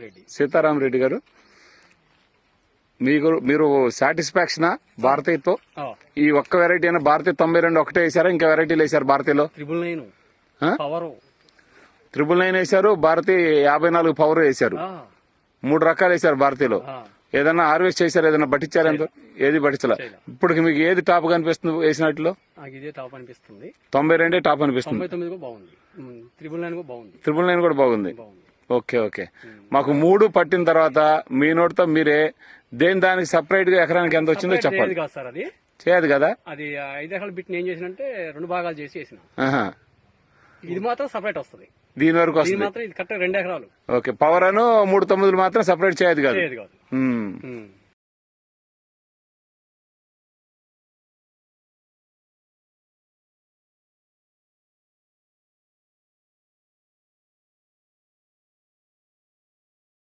రెడ్డి. సీతారాం రెడ్డి గారు మీకు మీరు సాటిస్ఫాక్షనా భారతీయతో ఈ ఒక్క వెరైటీ అయినా భారతీయ తొంభై రెండు ఒకటే వేసారా? ఇంకా వెరైటీలు వేసారు భారతీయలో? Triple nine? Power triple nine వేశారు భారతీయ యాభై నాలుగు పవర్ వేశారు. ఆ, మూడు రకాలు వేశారు భారతీయలో. ఆ. ఏదన్నా హార్వెస్ట్ చేశారు? ఏదైనా పట్టించారు? ఎంత ఏది పట్టించలే. ఇప్పటికి మీకు ఏది టాప్ కనిపిస్తుంది వేసినట్లు? నాకు ఇదే టాప్ అనిపిస్తుంది. తొంభై రెండే టాప్ అనిపిస్తుంది. త్రిబుల్ నైన్ కూడా బాగుంది. త్రిబుల్ నైన్ కూడా బాగుంది. బాగుంది. Okay okay. మాకు మూడు పట్టిన తర్వాత మీ నోటితో మీరే దేని దానికి సపరేట్గా ఎకరానికి ఎంత వచ్చిందో చెప్పాలి చేయదు కాదు సార్ అది? చేయదు కదా? అది ఐదు ఎకరాల బిట్ ఏం చేసినంటే రెండు భాగాలు చేసి వేసిన. ఆహా. ఇది మాత్రం సపరేట్ వస్తుంది. దీని వరకు వస్తుంది. మాత్రం ఇది కరెక్ట్ రెండు ఎకరాలు. ఓకే పవర్ అను మూడు తొమ్మిదిలు మాత్రం సపరేట్ చేయదు కాదు? చేయదు కాదు.